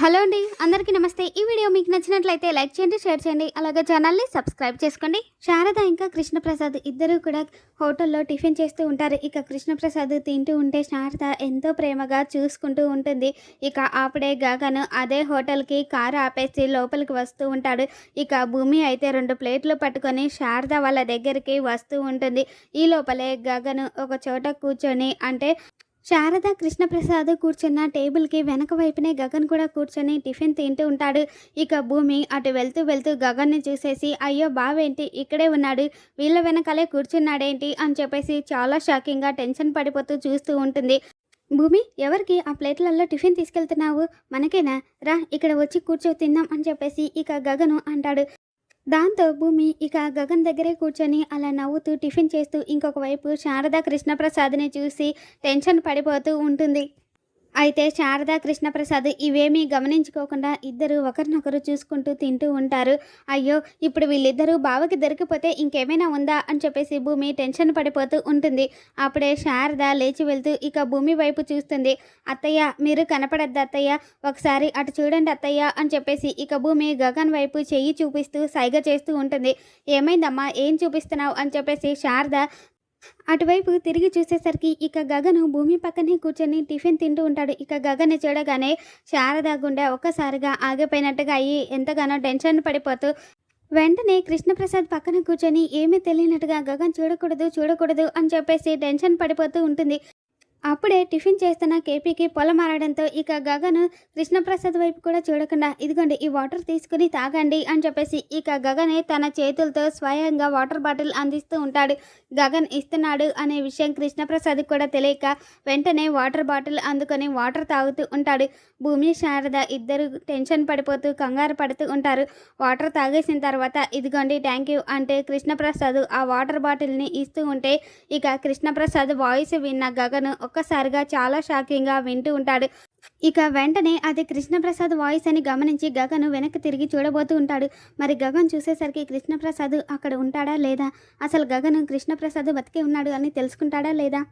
Hello అండి అందరికీ నమస్తే. ఈ వీడియో మీకు నచ్చినట్లయితే లైక్ చేయండి షేర్ చేయండి. అలాగే ఛానల్ని సబ్స్క్రైబ్ చేసుకోండి. శారద ఇంకా కృష్ణప్రసాద్ ఇద్దరు కూడా హోటల్లో టిఫిన్ చేస్తూ ఉంటారు. ఇక కృష్ణప్రసాద్ తింటూ ఉంటే శారద ఎంతో ప్రేమగా చూసుకుంటూ ఉంటుంది. ఇక ఆపడే గాగాను అదే హోటల్కి కారు ఆపేసి లోపలికి వస్తూ ఉంటాడు. ఇక భూమి అయితే రెండు ప్లేట్లు పట్టుకొని శారద వాళ్ళ దగ్గరికి వస్తూ ఉంటుంది. ఈ లోపలే గగను ఒక చోట కూర్చొని అంటే శారద కృష్ణప్రసాద్ కూర్చున్న టేబుల్కి వెనక వైపునే గగన్ కూడా కూర్చొని టిఫిన్ తింటూ ఉంటాడు. ఇక భూమి అటు వెళ్తూ వెళ్తూ గగన్ని చూసేసి అయ్యో బావేంటి? ఇక్కడే ఉన్నాడు. వీళ్ళ వెనకాలే కూర్చున్నాడేంటి? అని చెప్పేసి చాలా షాకింగ్గా టెన్షన్ పడిపోతూ చూస్తూ ఉంటుంది. భూమి ఎవరికి? ఆ ప్లేట్లలో టిఫిన్ తీసుకెళ్తున్నావు? మనకేనా? రా ఇక్కడ వచ్చి కూర్చో తిందాం అని చెప్పేసి ఇక గగను అంటాడు. దాంతో భూమి ఇక గగన్ దగ్గరే కూర్చొని అలా నవ్వుతూ టిఫిన్ చేస్తూ ఇంకొక వైపు శారదా కృష్ణప్రసాద్ని చూసి టెన్షన్ పడిపోతూ ఉంటుంది. అయితే శారదా కృష్ణప్రసాద్ ఇవేమీ గమనించుకోకుండా ఇద్దరు ఒకరినొకరు చూసుకుంటూ తింటూ ఉంటారు. అయ్యో ఇప్పుడు వీళ్ళిద్దరూ బావకి దొరికిపోతే ఇంకేమైనా ఉందా అని చెప్పేసి భూమి టెన్షన్ పడిపోతూ ఉంటుంది. అప్పుడే శారద లేచి వెళ్తూ ఇక భూమి వైపు చూస్తుంది. అత్తయ్య మీరు కనపడద్దు అత్తయ్య. ఒకసారి అటు చూడండి అత్తయ్య అని చెప్పేసి ఇక భూమి గగన్ వైపు చెయ్యి చూపిస్తూ సైగ చేస్తూ ఉంటుంది. ఏమైందమ్మా? ఏం చూపిస్తున్నావు? అని చెప్పేసి శారద అటువైపు తిరిగి చూసేసరికి ఇక గగను భూమి పక్కనే కూర్చొని టిఫిన్ తింటూ ఉంటాడు. ఇక గగన్ చూడగానే శారద గుండె ఒక్కసారిగా ఆగిపోయినట్టుగా అయ్యి ఎంతగానో టెన్షన్ పడిపోతూ వెంటనే కృష్ణప్రసాద్ పక్కన కూర్చొని ఏమీ తెలియనట్టుగా గగన్ చూడకూడదు చూడకూడదు అని చెప్పేసి టెన్షన్ పడిపోతూ ఉంటుంది. అప్పుడే టిఫిన్ చేస్తున్న కేపీకి పొలం మారడంతో ఇక గగన్ కృష్ణప్రసాద్ వైపు కూడా చూడకుండా ఇదిగోండి ఈ వాటర్ తీసుకుని తాగండి అని చెప్పేసి ఇక గగనే తన చేతులతో స్వయంగా వాటర్ బాటిల్ అందిస్తూ ఉంటాడు. గగన్ ఇస్తున్నాడు అనే విషయం కృష్ణప్రసాద్ కూడా తెలియక వెంటనే వాటర్ బాటిల్ అందుకొని వాటర్ తాగుతూ ఉంటాడు. భూమి శారద ఇద్దరు టెన్షన్ పడిపోతూ కంగారు పడుతూ ఉంటారు. వాటర్ తాగేసిన తర్వాత ఇదిగోండి థ్యాంక్ యూ అంటే కృష్ణప్రసాద్ ఆ వాటర్ బాటిల్ని ఇస్తూ ఉంటే ఇక కృష్ణప్రసాద్ వాయిస్ విన్న గగన్ ఒక్కసారిగా చాలా షాకింగ్గా వింటూ ఉంటాడు. ఇక వెంటనే అది కృష్ణప్రసాద్ వాయిస్ అని గమనించి గగను వెనక్కి తిరిగి చూడబోతూ ఉంటాడు. మరి గగన్ చూసేసరికి కృష్ణప్రసాద్ అక్కడ ఉంటాడా లేదా? అసలు గగను కృష్ణప్రసాద్ బతికే ఉన్నాడు అని తెలుసుకుంటాడా లేదా?